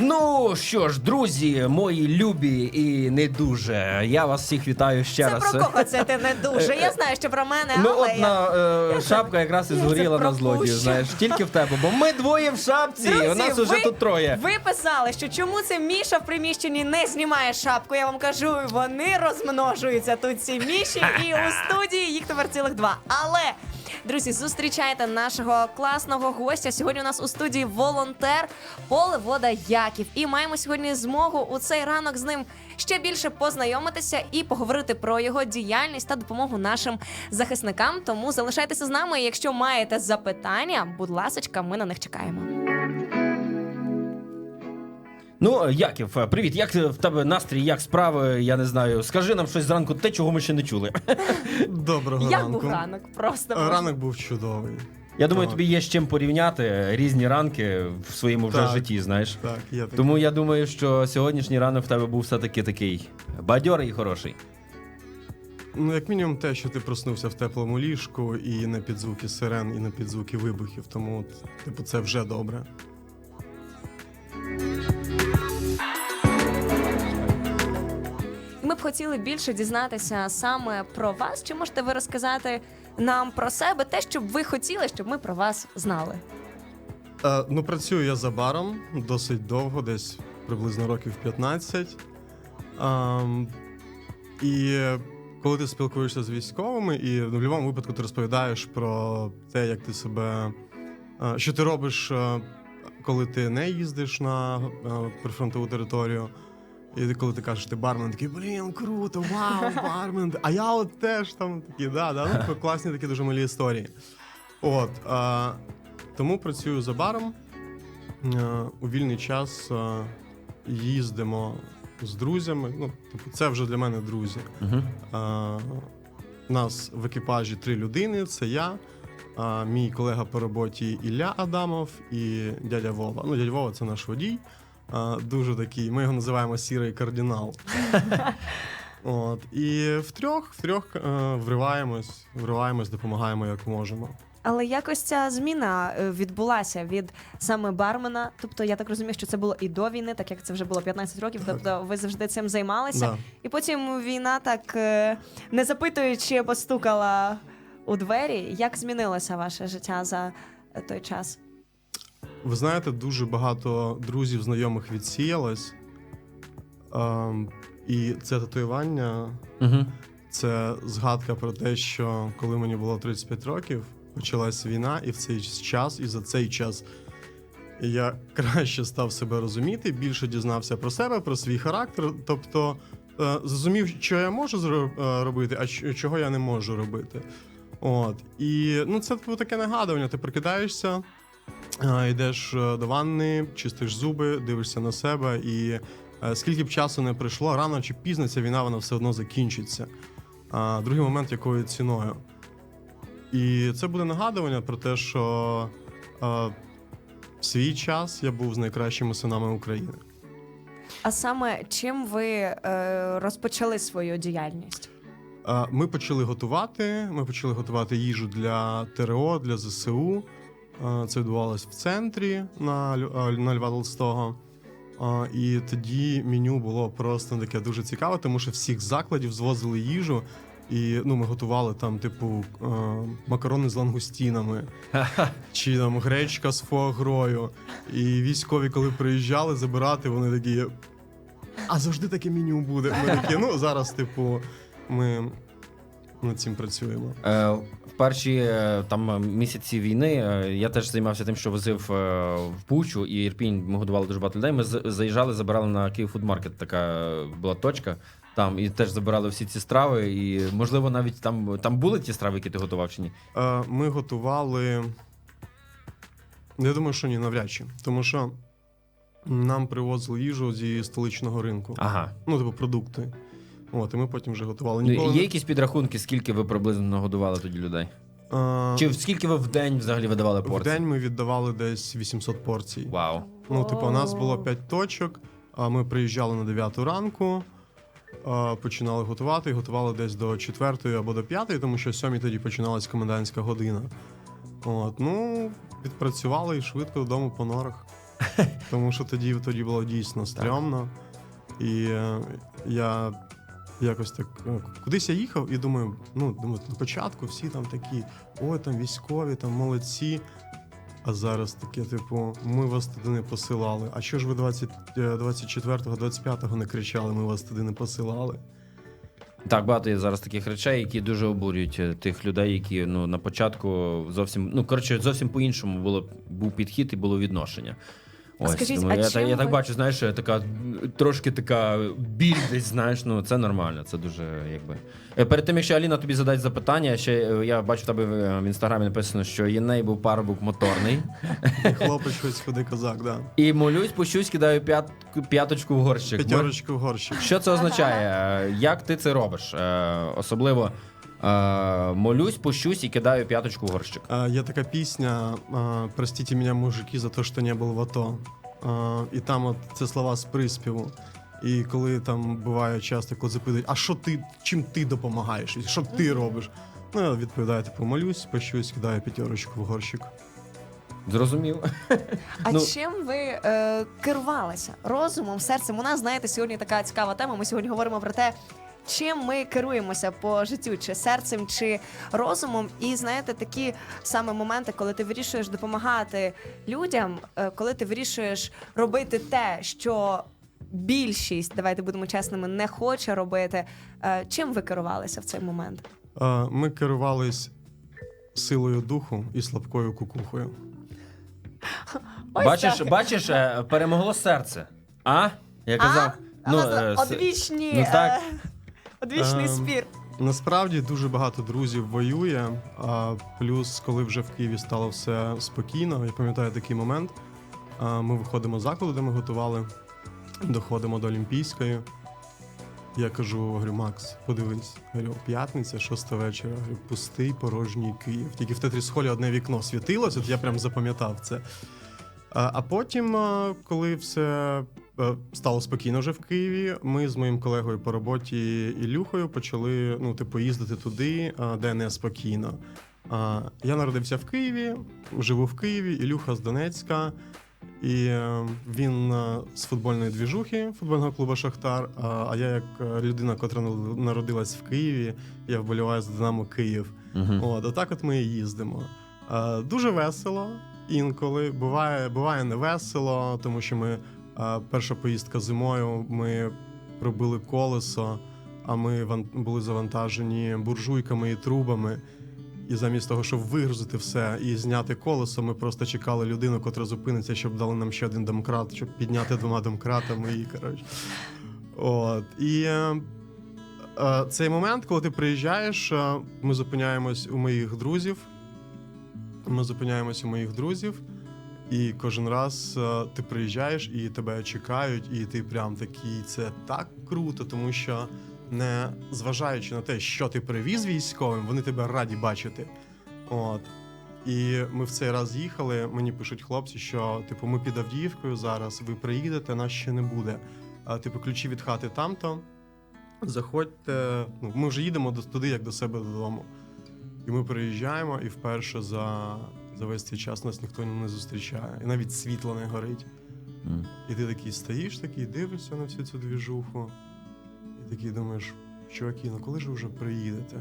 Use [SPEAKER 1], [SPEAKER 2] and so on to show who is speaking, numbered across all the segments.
[SPEAKER 1] Ну що ж, друзі, мої любі і не дуже. Я вас всіх вітаю ще
[SPEAKER 2] Це
[SPEAKER 1] раз.
[SPEAKER 2] про кого це ти не дуже? Я знаю, що про мене,
[SPEAKER 1] Ну,
[SPEAKER 2] але
[SPEAKER 1] от на е, шапка якраз і згоріла на злодію, знаєш, тільки в тебе. Бо ми двоє в шапці,
[SPEAKER 2] Друзі,
[SPEAKER 1] у нас уже
[SPEAKER 2] ви,
[SPEAKER 1] тут троє.
[SPEAKER 2] Ви писали, що чому це Міша в приміщенні не знімає шапку. Я вам кажу, вони розмножуються тут ці міші, і у студії їх тепер цілих два. Але. Друзі, зустрічайте нашого класного гостя. Сьогодні у нас у студії волонтер Поле Вода Яків. І маємо сьогодні змогу у цей ранок з ним ще більше познайомитися і поговорити про його діяльність та допомогу нашим захисникам. Тому залишайтеся з нами. Якщо маєте запитання, будь ласочка, ми на них чекаємо.
[SPEAKER 1] Ну, е, Яків, е, привіт. Як е, в тебе настрій, як справи? Я не знаю. Скажи нам щось зранку, те, чого ми ще не чули.
[SPEAKER 3] Доброго
[SPEAKER 2] Як
[SPEAKER 3] ранку.
[SPEAKER 2] був ранок? Просто
[SPEAKER 3] Ранок був чудовий.
[SPEAKER 1] Я думаю,
[SPEAKER 3] Так.
[SPEAKER 1] тобі є з чим порівняти різні ранки в своєму вже
[SPEAKER 3] Так.
[SPEAKER 1] житті, знаєш.
[SPEAKER 3] Так, є таке.
[SPEAKER 1] Тому я думаю, що сьогоднішній ранок в тебе був все-таки такий бадьорий і хороший.
[SPEAKER 3] Ну, як мінімум, те, що ти проснувся в теплому ліжку і не під звуки сирен, і не під звуки вибухів. Тому, типу, це вже добре.
[SPEAKER 2] Б хотіли більше дізнатися саме про вас. Чи можете ви розказати нам про себе те, що б ви хотіли, щоб ми про вас знали?
[SPEAKER 3] Е, ну, працюю я за баром досить довго, десь приблизно років 15. Ем, і коли ти спілкуєшся з військовими, і ну, в будь-якому випадку ти розповідаєш про те, як ти себе. е, що ти робиш, е, коли ти не їздиш на е, прифронтову територію. І коли ти кажеш, ти бармен, такий, блін, круто, вау, бармен. А я от теж там такі, да, да, ну, класні такі дуже малі історії. От. Е, тому працюю за баром. Е, У вільний час е, їздимо з друзями. Ну, типу, це вже для мене друзі. Е, Нас в екіпажі три людини: це я, е, мій колега по роботі Ілля Адамов і дядя Вова. Ну, дядя Вова це наш водій. Дуже такий, ми його називаємо сірий кардинал. От. І втрьох, втрьох е, вриваємось, вриваємось, допомагаємо як можемо.
[SPEAKER 2] Але якось ця зміна е, відбулася від саме бармена. Тобто, я так розумію, що це було і до війни, так як це вже було 15 років. Тобто, ви завжди цим займалися.
[SPEAKER 3] Да.
[SPEAKER 2] І потім війна, так е, не запитуючи, постукала у двері. Як змінилося ваше життя за той час?
[SPEAKER 3] Ви знаєте, дуже багато друзів, знайомих відсіялось. Ем, і це татуювання
[SPEAKER 1] Угу.
[SPEAKER 3] це згадка про те, що коли мені було 35 років, почалась війна, і в цей час, і за цей час я краще став себе розуміти, більше дізнався про себе, про свій характер. Тобто е, зрозумів, що я можу е, робити, а чого я не можу робити. От. І ну, це таке нагадування. Ти прокидаєшся, йдеш е, до ванни, чистиш зуби, дивишся на себе, і е, скільки б часу не пройшло, рано чи пізно ця війна вона все одно закінчиться. А другий момент, якою ціною. І це буде нагадування про те, що е, в свій час я був з найкращими синами України.
[SPEAKER 2] А саме чим ви е, розпочали свою діяльність?
[SPEAKER 3] Е, Ми почали готувати. Ми почали готувати їжу для ТРО, для ЗСУ. Е, Це відбувалось в центрі на, е, на Льва Толстого. Е, І тоді меню було просто таке дуже цікаве, тому що всіх закладів звозили їжу. І ну, ми готували там, типу, макарони з лангустінами, чи там гречка з фуагрою. І військові, коли приїжджали забирати, вони такі. А завжди таке меню буде. Ми такі, ну зараз, типу, ми над цим працюємо.
[SPEAKER 1] Е, в перші е, там місяці війни е, я теж займався тим, що возив е, в Бучу і Ірпінь. Ми годували дуже багато людей. Ми заїжджали, забирали на Київ Фудмаркет. Така була точка. Там і теж забирали всі ці страви. І можливо, навіть там там були ті страви, які ти готував чи ні?
[SPEAKER 3] Е, Ми готували. Я думаю, що ні, навряд чи. Тому що нам привозили їжу зі столичного ринку.
[SPEAKER 1] Ага.
[SPEAKER 3] Ну, типу, продукти. От, і ми потім вже готували.
[SPEAKER 1] Ну,
[SPEAKER 3] Ніколи
[SPEAKER 1] Є якісь підрахунки, скільки ви приблизно нагодували тоді людей?
[SPEAKER 3] Е,
[SPEAKER 1] Чи скільки ви в день взагалі видавали
[SPEAKER 3] в день ми віддавали десь 800 порцій.
[SPEAKER 1] Вау.
[SPEAKER 3] Ну, типу, у нас було 5 точок, а ми приїжджали на 9 ранку, починали готувати і готували десь до 4 або до 5, тому що о 7 тоді починалась комендантська година. От, ну, відпрацювали і швидко додому по норах. тому що тоді, тоді було дійсно стрьомно. І е, я якось так е, кудись я їхав і думаю, ну думаю, на початку всі там такі, ой, там військові, там молодці. А зараз таке, типу, ми вас туди не посилали. А що ж ви 20, е, 24-го, 25-го не кричали, ми вас туди не посилали?
[SPEAKER 1] Так, багато є зараз таких речей, які дуже обурюють е, тих людей, які ну на початку зовсім ну коротше, зовсім по-іншому було був підхід і було відношення.
[SPEAKER 2] А скажіть, а
[SPEAKER 1] я,
[SPEAKER 2] чим
[SPEAKER 1] я так бачу, знаєш, що така трошки така біль десь, знаєш, ну це нормально, це дуже якби. Е, Перед тим, якщо Аліна тобі задасть запитання, ще е, я бачу в тебе в в інстаграмі написано, що Єней був парубок моторний.
[SPEAKER 3] Хлопець щось ходи козак, да.
[SPEAKER 1] І молюсь, пущусь, кидаю п'ят, п'яточку в горщик.
[SPEAKER 3] П'ятерочку в горщик.
[SPEAKER 1] Що це означає? Е, Як ти це робиш? Е, Особливо е, молюсь, пущусь і кидаю п'яточку в горщик.
[SPEAKER 3] А, Є така пісня а, Простите меня, мужики, за те, що не був в АТО. А, І там от це слова з приспіву. І коли там буває часто, коли запитують, а що ти, чим ти допомагаєш? І Що ти робиш? Ну, я відповідаю, типу, молюсь, пощусь, кидаю п'ятерочку в горщик.
[SPEAKER 1] Зрозумів?
[SPEAKER 2] А
[SPEAKER 1] Ну-
[SPEAKER 2] чим ви е, керувалися? Розумом, серцем? У нас, знаєте, сьогодні така цікава тема. Ми сьогодні говоримо про те, чим ми керуємося по життю, чи серцем, чи розумом. І знаєте, такі саме моменти, коли ти вирішуєш допомагати людям, е, коли ти вирішуєш робити те, що. Більшість, давайте будемо чесними, не хоче робити. Е, Чим ви керувалися в цей момент?
[SPEAKER 3] Ми керувались силою духу і слабкою кукухою.
[SPEAKER 2] Ось
[SPEAKER 1] бачиш,
[SPEAKER 2] так.
[SPEAKER 1] бачиш, е, перемогло серце. А? Я казав.
[SPEAKER 2] А?
[SPEAKER 1] ну, е,
[SPEAKER 2] одвічні,
[SPEAKER 1] ну, так.
[SPEAKER 2] Одвічний
[SPEAKER 3] Ем,
[SPEAKER 2] спір.
[SPEAKER 3] Насправді дуже багато друзів воює. А плюс, коли вже в Києві стало все спокійно, я пам'ятаю такий момент. А, Ми виходимо з закладу, де ми готували, доходимо до Олімпійської. Я кажу, говорю, Макс, подивись, говорю, п'ятниця, шоста вечора, говорю, пустий порожній Київ. Тільки в тетрісхолі одне вікно світилось, от я прям запам'ятав це. А, а потім, а, коли все стало спокійно вже в Києві, ми з моїм колегою по роботі Ілюхою почали ну, типу, їздити туди, де не спокійно. Я народився в Києві, живу в Києві, Ілюха з Донецька. І е, він е, з футбольної двіжухи футбольного клубу Шахтар. А, я, як е, людина, котра народилась в Києві, я вболіваю за Динамо Київ.
[SPEAKER 1] Мгм.
[SPEAKER 3] От, отак от ми і їздимо. Е, дуже весело інколи. Буває, буває не весело, тому що ми е, перша поїздка зимою, ми пробили колесо, а ми були завантажені буржуйками і трубами. І замість того, щоб вигрузити все і зняти колесо, ми просто чекали людину, котра зупиниться, щоб дали нам ще один домкрат, щоб підняти двома домкратами і коротше. От. І е, е, цей момент, коли ти приїжджаєш, е, ми зупиняємось у моїх друзів. Ми зупиняємось у моїх друзів, і кожен раз е, ти приїжджаєш і тебе чекають, і ти прям такий, це так круто, тому що не зважаючи на те, що ти привіз військовим, вони тебе раді бачити. От. І ми в цей раз їхали. Мені пишуть хлопці, що типу, ми під Авдіївкою зараз, ви приїдете, нас ще не буде. А, типу, ключі від хати там-то. Заходьте. Ну, ми вже їдемо до- туди, як до себе додому. І ми приїжджаємо, і вперше за, за весь цей час нас ніхто не зустрічає. І навіть світло не горить.
[SPEAKER 1] М.
[SPEAKER 3] І ти такий стоїш, такий дивишся на всю цю двіжуху, і такий думаєш, чуваки, ну коли ж ви вже приїдете?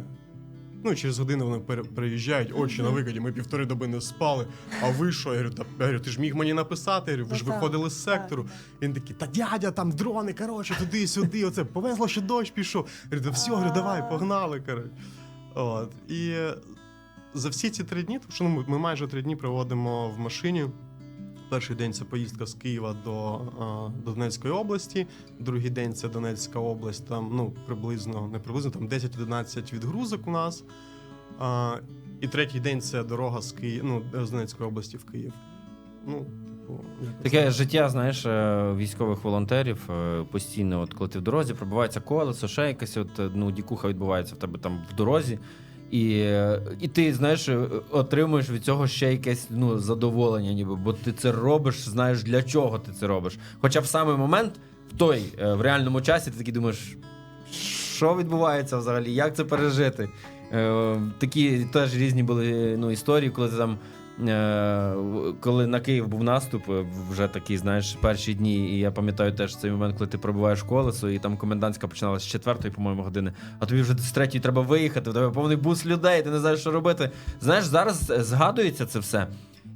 [SPEAKER 3] Ну, через годину вони приїжджають, очі на викиді, ми півтори доби не спали. А ви що? Я говорю, та, я говорю, ти ж міг мені написати, я говорю, ви ж
[SPEAKER 2] Ну,
[SPEAKER 3] виходили з сектору. І він такий, та дядя, там дрони, коротше, туди-сюди, оце повезло, що дощ пішов. Я говорю, та все, говорю, давай, погнали, коротше. От. І за всі ці три дні, тому що ну, ми- майже три дні проводимо в машині. Перший день це поїздка з Києва до, до Донецької області. Другий день це Донецька область, там ну приблизно, не приблизно, там 10-11 відгрузок у нас. А, і третій день це дорога з Києва, ну, з Донецької області в Київ. Ну, типу,
[SPEAKER 1] Таке життя, знаєш, е, військових волонтерів е, постійно, от коли ти в дорозі, пробивається колесо, ще якась от, е, ну, дікуха відбувається в тебе там в дорозі. І, і ти, знаєш, е, отримуєш від цього ще якесь ну, задоволення, ніби, бо ти це робиш, знаєш, для чого ти це робиш. Хоча в самий момент, в той, е, в реальному часі, ти такий думаєш, що відбувається взагалі, як це пережити? Е, такі теж різні були ну, історії, коли ти там коли на Київ був наступ, е, вже такий, знаєш, перші дні, і я пам'ятаю теж цей момент, коли ти пробуваєш колесо, і там комендантська починалася з четвертої, по-моєму, години, а тобі вже з третьої треба виїхати, в тебе повний бус людей, ти не знаєш, що робити. Знаєш, зараз е, згадується це все.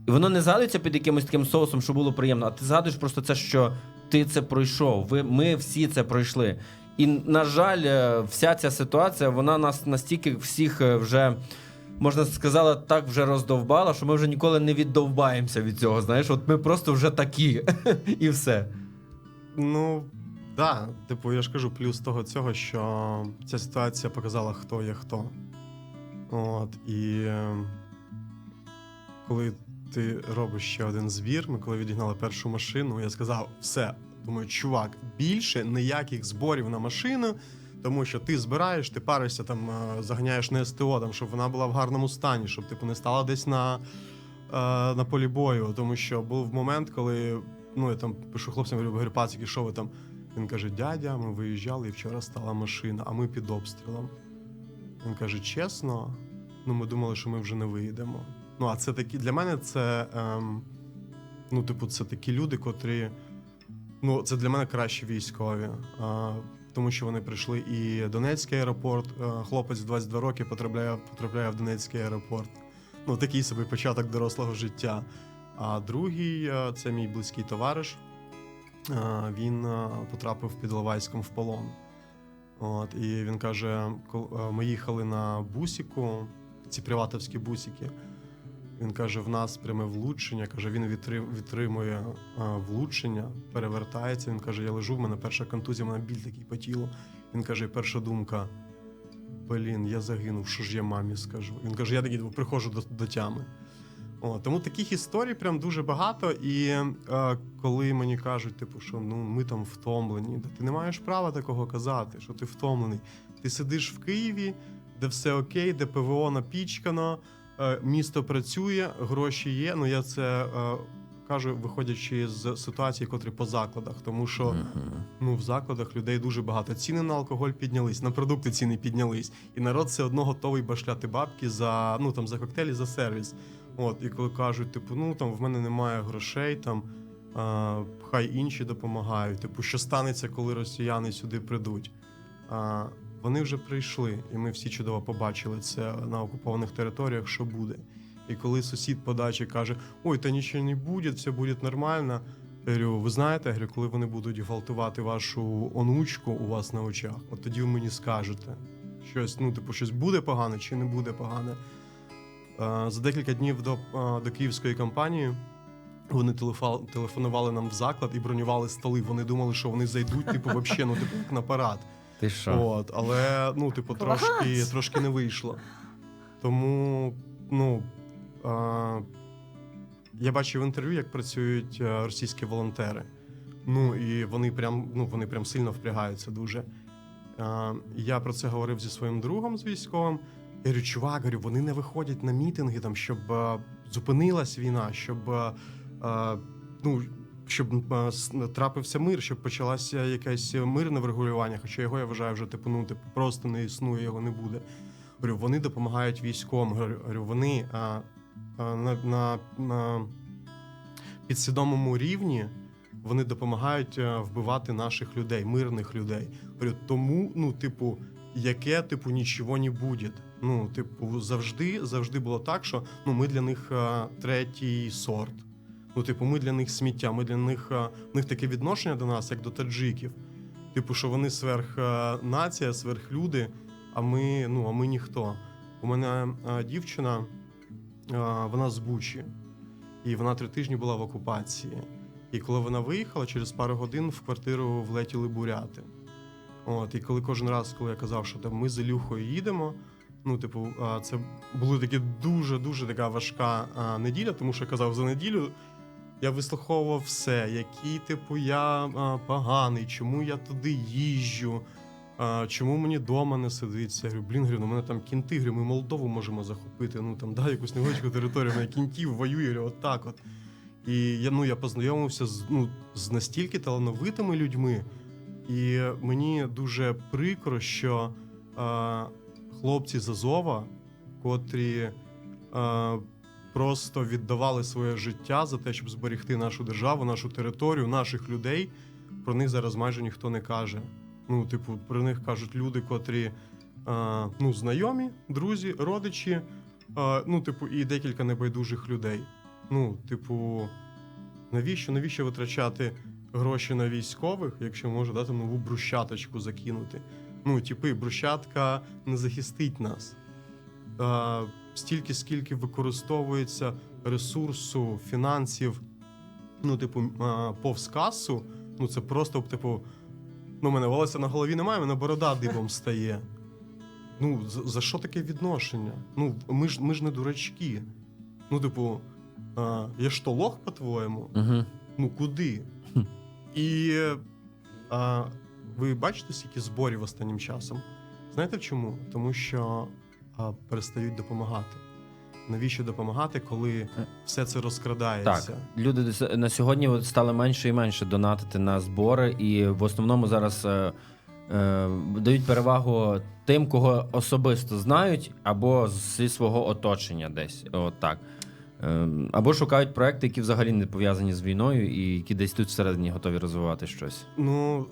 [SPEAKER 1] І воно не згадується під якимось таким соусом, що було приємно, а ти згадуєш просто це, що ти це пройшов. Ви, ми всі це пройшли. І, на жаль, е, вся ця ситуація, вона нас настільки всіх е, вже. Можна сказати, так вже роздовбала, що ми вже ніколи не віддовбаємося від цього. Знаєш, от ми просто вже такі, і все.
[SPEAKER 3] Ну, да, типу, я ж кажу, плюс того цього, що ця ситуація показала, хто є хто. От, і е, коли ти робиш ще один збір, ми коли відігнали першу машину, я сказав: все, думаю, чувак, більше ніяких зборів на машину, тому що ти збираєш, ти паришся там, е, заганяєш на СТО, там, щоб вона була в гарному стані, щоб типу не стала десь на, е, на полі бою. Тому що був момент, коли ну я там пишу хлопцям, говорю, говорю, пацики, що ви там? Він каже: дядя, ми виїжджали і вчора стала машина, а ми під обстрілом. Він каже: чесно, ну ми думали, що ми вже не виїдемо. Ну, а це такі для мене це. Ем, ну, типу, це такі люди, котрі. Ну, це для мене кращі військові. А, тому що вони прийшли і Донецький аеропорт. е, Хлопець в 22 роки потрапляє, потрапляє в Донецький аеропорт. Ну, такий собі початок дорослого життя. А другий е, це мій близький товариш. Е, Він потрапив під Іловайськом в полон. От, і він каже: ми їхали на бусіку, ці приватовські бусики. Він каже: в нас пряме влучення. Каже, він відтримує влучення, перевертається. Він каже: я лежу, в мене перша контузія, в мене біль такий по тілу. Він каже, перша думка: блін, я загинув, що ж я мамі скажу. Він каже, я такий типу, приходжу до, до тями. О, тому таких історій прям дуже багато. І е, коли мені кажуть, типу, що ну ми там втомлені, ти не маєш права такого казати, що ти втомлений. Ти сидиш в Києві, де все окей, де ПВО напічкано, місто працює, гроші є. Ну я це е, кажу, виходячи з ситуації, котрі по закладах, тому що ну в закладах людей дуже багато. Ціни на алкоголь піднялись, на продукти ціни піднялись, і народ все одно готовий башляти бабки за ну там за коктейлі, за сервіс. От, і коли кажуть, типу, ну там в мене немає грошей, там а, хай інші допомагають. Типу, що станеться, коли росіяни сюди прийдуть? А, вони вже прийшли, і ми всі чудово побачили це на окупованих територіях, що буде. І коли сусід по дачі каже: Ой, та нічого не буде, все буде нормально. Я говорю, ви знаєте, я говорю, коли вони будуть гвалтувати вашу онучку у вас на очах, от тоді ви мені скажете, щось, ну, типу, щось буде погане чи не буде погане. Е, За декілька днів до, е, до київської кампанії вони телефонували нам в заклад і бронювали столи. Вони думали, що вони зайдуть, типу, вообще, ну, типу, як на парад.
[SPEAKER 1] Ти що?
[SPEAKER 3] От, але ну, типу,
[SPEAKER 2] Клас!
[SPEAKER 3] трошки, трошки не вийшло. Тому, ну. А, я бачив в інтерв'ю, як працюють е, російські волонтери. Ну і вони прям, ну, вони прям сильно впрягаються дуже. А, я про це говорив зі своїм другом з військовим. Я говорю, чувак, говорю, вони не виходять на мітинги, там, щоб е, зупинилась війна, щоб, е, е, ну, щоб трапився мир, щоб почалося якесь мирне врегулювання, хоча його я вважаю вже типу, ну, типу, просто не існує, його не буде. Говорю, вони допомагають військовим. Говорю, говорю, вони а, а, на, на, на підсвідомому рівні вони допомагають е, вбивати наших людей, мирних людей. Говорю, тому, ну, типу, яке, типу, нічого не буде. Ну, типу, завжди, завжди було так, що ну, ми для них е, третій сорт. Ну, типу, ми для них сміття, ми для них е, в них таке відношення до нас, як до таджиків. Типу, що вони сверх е, нація, сверхлюди, а ми, ну, а ми ніхто. У мене е, дівчина, е, вона з Бучі, і вона три тижні була в окупації. І коли вона виїхала, через пару годин в квартиру влетіли буряти. От, і коли кожен раз, коли я казав, що там ми з Ілюхою їдемо, ну, типу, це була дуже-дуже така важка неділя, тому що я казав, за неділю я вислуховував все, який, типу, я а, поганий, чому я туди їжджу, а, чому мені вдома не сидиться. Я говорю, блін, говорю, ну, мене там кінти, говорю, ми Молдову можемо захопити, ну там да, якусь невеличку територію, мене кінтів воює, говорю, от так от. І я, ну, я познайомився з, ну, з настільки талановитими людьми, і мені дуже прикро, що е, хлопці з Азова, котрі е, просто віддавали своє життя за те, щоб зберегти нашу державу, нашу територію, наших людей. Про них зараз майже ніхто не каже. Ну, типу, про них кажуть люди, котрі а, ну, знайомі, друзі, родичі, а, ну, типу, і декілька небайдужих людей. Ну, типу, навіщо, навіщо витрачати гроші на військових, якщо може дати нову брусчаточку закинути? Ну, типи, брусчатка не захистить нас. А, стільки, скільки використовується ресурсу, фінансів, ну, типу, повз касу, ну це просто, типу, ну, мене волосся на голові немає, мене борода дибом стає. Ну, за, за що таке відношення? Ну, ми ж, ми ж не дурачки. Ну, типу, а, я ж то лох, по-твоєму?
[SPEAKER 1] Угу.
[SPEAKER 3] Ну куди? І а, ви бачите, скільки зборів останнім часом? Знаєте чому? Тому що а, перестають допомагати. Навіщо допомагати, коли все це розкрадається?
[SPEAKER 1] Так, люди на сьогодні стали менше і менше донатити на збори, і в основному зараз е, е, дають перевагу тим, кого особисто знають, або зі свого оточення десь. От так. Е, або шукають проекти, які взагалі не пов'язані з війною, і які десь тут всередині готові розвивати щось.
[SPEAKER 3] Ну,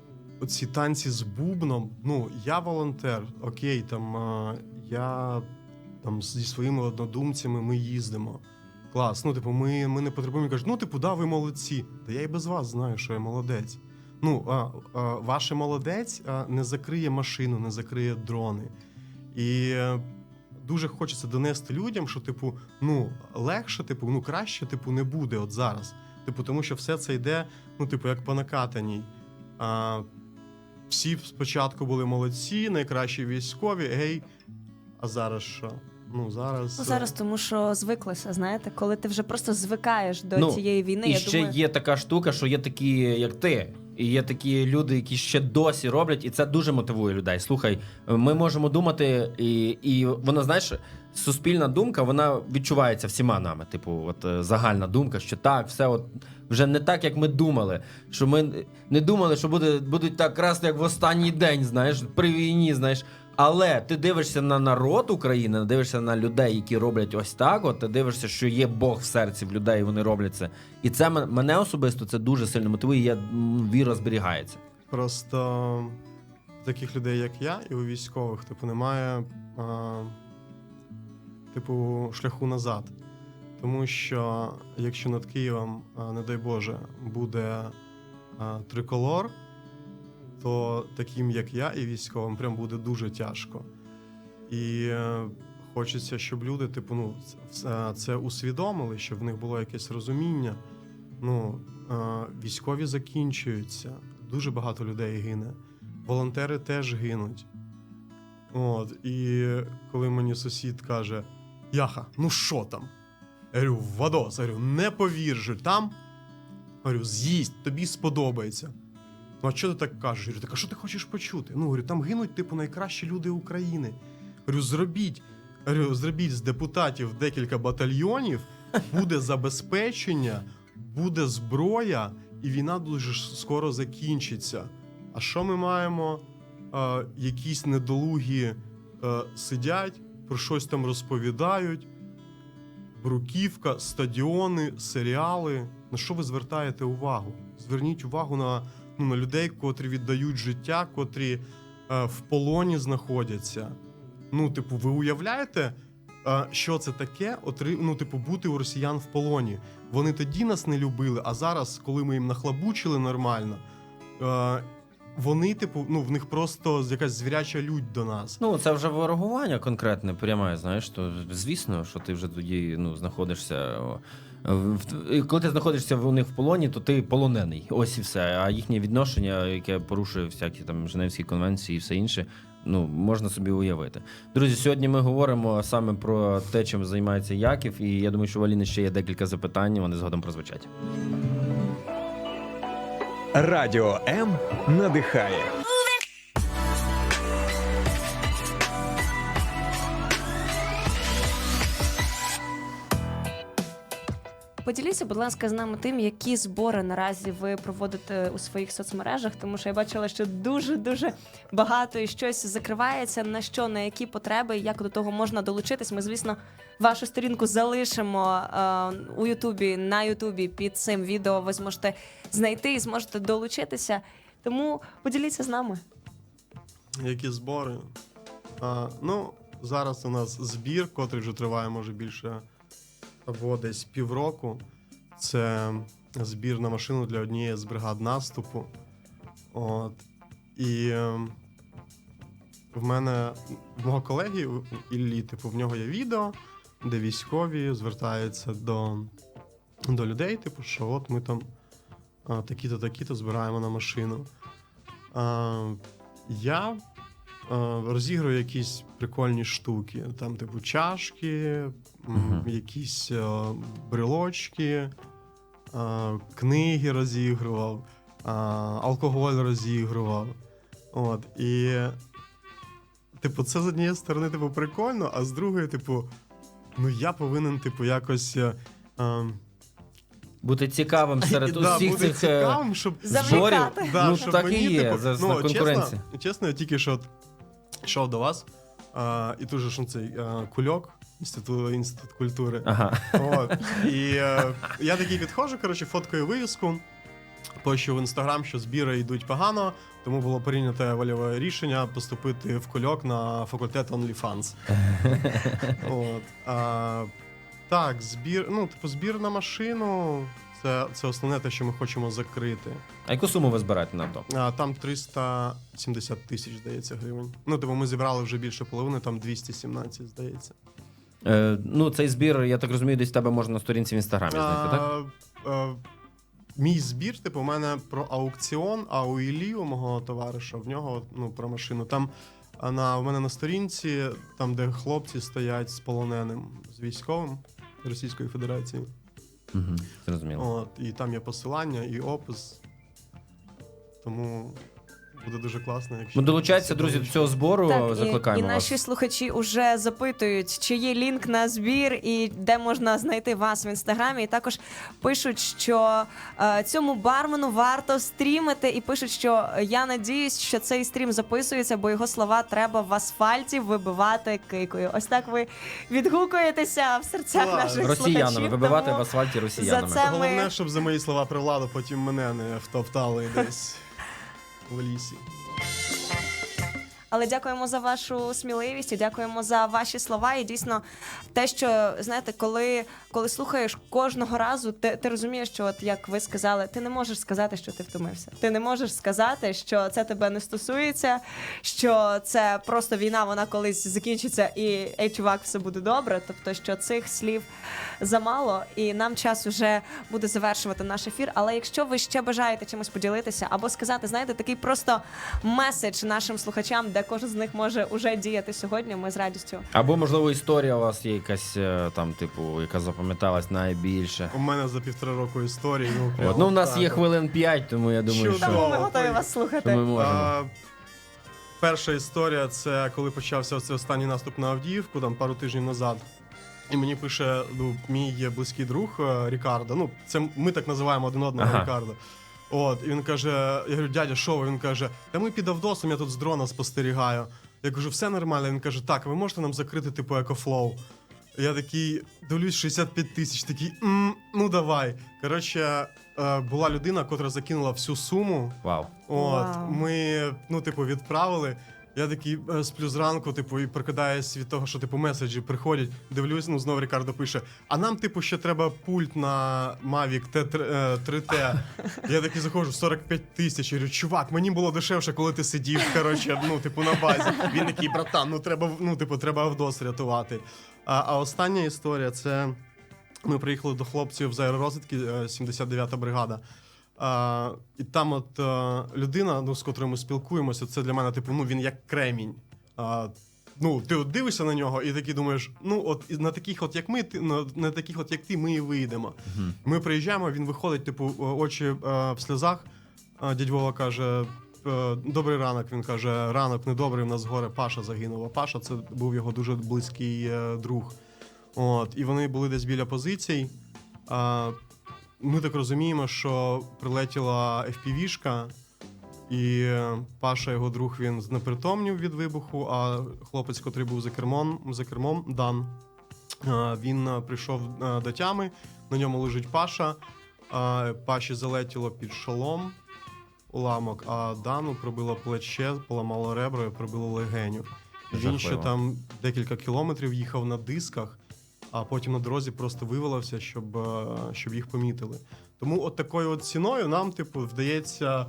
[SPEAKER 3] ці танці з бубном. Ну, я волонтер, окей, там а, я там зі своїми однодумцями ми їздимо. Клас. Ну, типу, ми, ми не потребуємо. Кажуть, ну, типу, да, ви молодці. Та я і без вас знаю, що я молодець. Ну, а, а, ваше молодець а, не закриє машину, не закриє дрони. І е, дуже хочеться донести людям, що, типу, ну, легше, типу, ну краще, типу, не буде от зараз. Tипу, тому що все це йде, ну, типу, як по накатаній. А, всі спочатку були молодці, найкращі військові, гей. А зараз що? Ну, зараз.
[SPEAKER 2] Ну, зараз тому, що звиклися, знаєте, коли ти вже просто звикаєш до
[SPEAKER 1] Ну,
[SPEAKER 2] цієї війни,
[SPEAKER 1] і
[SPEAKER 2] я
[SPEAKER 1] ще
[SPEAKER 2] думаю,
[SPEAKER 1] є така штука, що є такі, як ти. І є такі люди, які ще досі роблять, і це дуже мотивує людей. Слухай, ми можемо думати, і, і вона, знаєш, суспільна думка, вона відчувається всіма нами. Типу, от е, загальна думка, що так, все от вже не так, як ми думали. Що ми не думали, що буде, будуть так красно, як в останній день, знаєш, при війні, знаєш. Але ти дивишся на народ України, дивишся на людей, які роблять ось так. От ти дивишся, що є Бог в серці в людей, і вони роблять це. І це мене особисто це дуже сильно мотивує. Я віра зберігається.
[SPEAKER 3] Просто таких людей, як я, і у військових, типу, немає а, типу, шляху назад. Тому що якщо над Києвом, не дай Боже, буде а, триколор, то таким, як я, і військовим, прям буде дуже тяжко. І е, хочеться, щоб люди, типу, ну, це, це усвідомили, щоб в них було якесь розуміння. Ну, е, військові закінчуються, дуже багато людей гине. Волонтери теж гинуть. От, і коли мені сусід каже: Яха, ну що там? Я говорю, Вадос, я говорю, не повіриш, я там. Я говорю, з'їсть, тобі сподобається. Ну, а що ти так кажеш? Я говорю, так а що ти хочеш почути? Ну, говорю, там гинуть, типу, найкращі люди України. Говорю, зробіть, говорю, зробіть з депутатів декілька батальйонів, буде забезпечення, буде зброя, і війна дуже скоро закінчиться. А що ми маємо? Е, якісь недолугі е, сидять, про щось там розповідають. Бруківка, стадіони, серіали. На що ви звертаєте увагу? Зверніть увагу на, ну, на людей, котрі віддають життя, котрі е, в полоні знаходяться. Ну, типу, ви уявляєте, е, що це таке? Отри... Ну, типу, бути у росіян в полоні. Вони тоді нас не любили, а зараз, коли ми їм нахлабучили нормально, е, вони, типу, ну, в них просто якась звіряча лють до нас.
[SPEAKER 1] Ну, це вже ворогування конкретне, пряме, знаєш, то звісно, що ти вже тоді ну, знаходишся. Коли ти знаходишся у них в полоні, то ти полонений. Ось і все. А їхнє відношення, яке порушує всякі там Женевські конвенції і все інше, ну можна собі уявити. Друзі, сьогодні ми говоримо саме про те, чим займається Яків, і я думаю, що в Аліни ще є декілька запитань, вони згодом прозвучать.
[SPEAKER 4] Радіо М надихає.
[SPEAKER 2] Поділіться, будь ласка, з нами тим, які збори наразі ви проводите у своїх соцмережах, тому що я бачила, що дуже дуже багато і щось закривається. На що, на які потреби, як до того можна долучитись. Ми, звісно, вашу сторінку залишимо е, у Ютубі на Ютубі під цим відео. Ви зможете знайти і зможете долучитися. Тому поділіться з нами.
[SPEAKER 3] Які збори? А, ну, зараз у нас збір, котрий вже триває, може, більше або десь півроку. Це збір на машину для однієї з бригад наступу. От. І е, в мене, в мого колеги Іллі, типу, в нього є відео, де військові звертаються до, до людей, типу, що от ми там такі-то, такі-то збираємо на машину. Я е, розіграю якісь прикольні штуки. Там, типу, чашки,
[SPEAKER 1] Мгм.
[SPEAKER 3] якісь е, брелочки, е, книги розігрував, е, алкоголь розігрував. От, і, типу, це з однієї сторони, типу, прикольно, а з другої, типу, ну я повинен, типу, якось. е, е,
[SPEAKER 1] Бути цікавим серед
[SPEAKER 3] да,
[SPEAKER 1] усіх цих
[SPEAKER 3] цікавим, щоб
[SPEAKER 1] зборів.
[SPEAKER 3] Да,
[SPEAKER 1] ну,
[SPEAKER 3] щоб
[SPEAKER 1] так
[SPEAKER 3] мені,
[SPEAKER 1] і є,
[SPEAKER 3] типу,
[SPEAKER 1] за,
[SPEAKER 3] ну,
[SPEAKER 1] на конкуренції.
[SPEAKER 3] Чесно, чесно, я тільки що йшов до вас, а, і тут же ж цей а, кульок, інститут, інститут культури.
[SPEAKER 1] Ага.
[SPEAKER 3] От. І е, я такий підходжу, коротше, фоткаю вивіску. Пощу в інстаграм, що збіри йдуть погано, тому було прийнято вольове рішення поступити в кульок на факультет OnlyFans. От. А, так, збір, ну, типу, збір на машину. Це, це основне те, що ми хочемо закрити.
[SPEAKER 1] А яку суму ви збираєте на то?
[SPEAKER 3] А, там 370 тисяч, здається, гривень. Ну, типу, ми зібрали вже більше половини, там 217, здається.
[SPEAKER 1] Е, ну, цей збір, я так розумію, десь в тебе можна на сторінці в інстаграмі знайти, так?
[SPEAKER 3] А, Мій збір, типу, у мене про аукціон, а у Іллі, у мого товариша, в нього ну, про машину. Там на, у мене на сторінці, там, де хлопці стоять з полоненим, з військовим Російської Федерації.
[SPEAKER 1] Угу, зрозуміло.
[SPEAKER 3] От, і там є посилання і опис. Тому буде дуже класно, якщо.
[SPEAKER 1] Ну, долучайтеся, друзі, до цього збору.
[SPEAKER 2] Так, і, і наші
[SPEAKER 1] вас.
[SPEAKER 2] слухачі вже запитують, чи є лінк на збір і де можна знайти вас в інстаграмі. І також пишуть, що е, цьому бармену варто стрімити, і пишуть, що я надіюсь, що цей стрім записується, бо його слова треба в асфальті вибивати кикою. Ось так ви відгукуєтеся в серцях
[SPEAKER 3] Клас.
[SPEAKER 2] наших
[SPEAKER 1] Росіянами,
[SPEAKER 2] слухачів.
[SPEAKER 1] вибивати
[SPEAKER 2] тому
[SPEAKER 1] в асфальті росіянами.
[SPEAKER 2] за це- ми-
[SPEAKER 3] Головне, щоб за мої слова при владу потім мене не втоптали десь в лісі.
[SPEAKER 2] Але дякуємо за вашу сміливість і дякуємо за ваші слова. І дійсно, те, що знаєте, коли, коли слухаєш кожного разу, ти, ти розумієш, що от як ви сказали, ти не можеш сказати, що ти втомився. Ти не можеш сказати, що це тебе не стосується, що це просто війна, вона колись закінчиться, і ей, чувак, все буде добре. Тобто, що цих слів замало, і нам час уже буде завершувати наш ефір. Але якщо ви ще бажаєте чимось поділитися або сказати, знаєте, такий просто меседж нашим слухачам, де кожен з них може уже діяти сьогодні, ми з радістю.
[SPEAKER 1] Або, можливо, історія у вас є якась е, там, типу, яка запам'яталась найбільше.
[SPEAKER 3] У мене за півтора року історії. Ну, прям
[SPEAKER 1] От, ну, у нас
[SPEAKER 3] так
[SPEAKER 1] є хвилин 5, тому я думаю,
[SPEAKER 3] Чудово.
[SPEAKER 1] Що,
[SPEAKER 2] ми готові вас
[SPEAKER 1] що ми
[SPEAKER 2] слухати.
[SPEAKER 1] можемо.
[SPEAKER 3] А, перша історія це коли почався цей останній наступ на Авдіївку, там пару тижнів назад. І мені пише ну, мій близький друг е, Рікардо. Ну, це ми так називаємо один одного
[SPEAKER 1] Ага.
[SPEAKER 3] Рікардо. От, і він каже: я говорю, дядя, що ви? Він каже, та ми під Авдосом, я тут з дрона спостерігаю. Я кажу, все нормально. Він каже, так, ви можете нам закрити типу екофлоу. Я такий дивлюсь 65 тисяч, такий, «М, ну давай. Коротше, е, була людина, котра закинула всю суму.
[SPEAKER 1] Вау.
[SPEAKER 3] От,
[SPEAKER 2] Вау.
[SPEAKER 3] ми, ну, типу, відправили. Я такий е, сплю зранку, типу, і прокидаюсь від того, що типу меседжі приходять. Дивлюсь, ну знову Рікардо пише: а нам, типу, ще треба пульт на Mavic T3T. Я такий заходжу 45 тисяч. Я говорю, чувак, мені було дешевше, коли ти сидів, коротше, ну, типу, на базі. Він такий, братан, ну треба, ну, типу, треба Авдос рятувати. А, а остання історія це. Ми приїхали до хлопців з аеророзвідки, е, 79-та бригада. А, і там, от е, людина, ну, з котрою ми спілкуємося, це для мене, типу, ну він як кремінь. А, ну, ти от дивишся на нього і такий думаєш, ну, от на таких, от як ми, ти, на, на таких, от як ти, ми і вийдемо. Ми приїжджаємо, він виходить, типу, очі е, в сльозах. А, дядь Вова каже: е, Добрий ранок. Він каже: ранок недобрий, в нас горе Паша загинув. А Паша це був його дуже близький е, друг. От, і вони були десь біля позицій. А, ми так розуміємо, що прилетіла FPV-шка, і Паша, його друг, він знепритомнів від вибуху, а хлопець, котрий був за кермом, за кермом Дан, він прийшов до тями, на ньому лежить Паша. Паші залетіло під шолом уламок, а Дану пробило плече, поламало ребра і пробило легеню. Він ще там декілька кілометрів їхав на дисках, а потім на дорозі просто вивалився, щоб, е, щоб їх помітили. Тому от такою от ціною нам, типу, вдається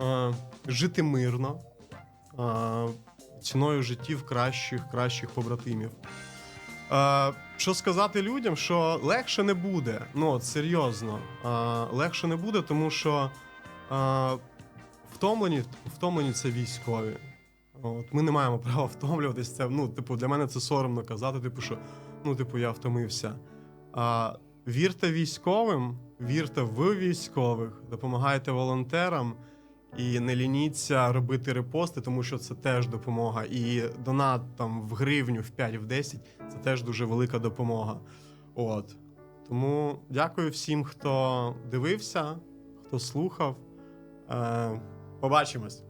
[SPEAKER 3] е, жити мирно, е, ціною життів кращих, кращих побратимів. Е, що сказати людям, що легше не буде. Ну, от серйозно, е, легше не буде, тому що е, втомлені, втомлені це військові. От, ми не маємо права втомлюватись. Це, ну, типу, для мене це соромно казати, типу, що ну, типу, я втомився. А, вірте військовим, вірте в військових, допомагайте волонтерам і не лініться робити репости, тому що це теж допомога. І донат там в гривню, в 5, в 10 це теж дуже велика допомога. От. Тому дякую всім, хто дивився, хто слухав. Е, побачимось.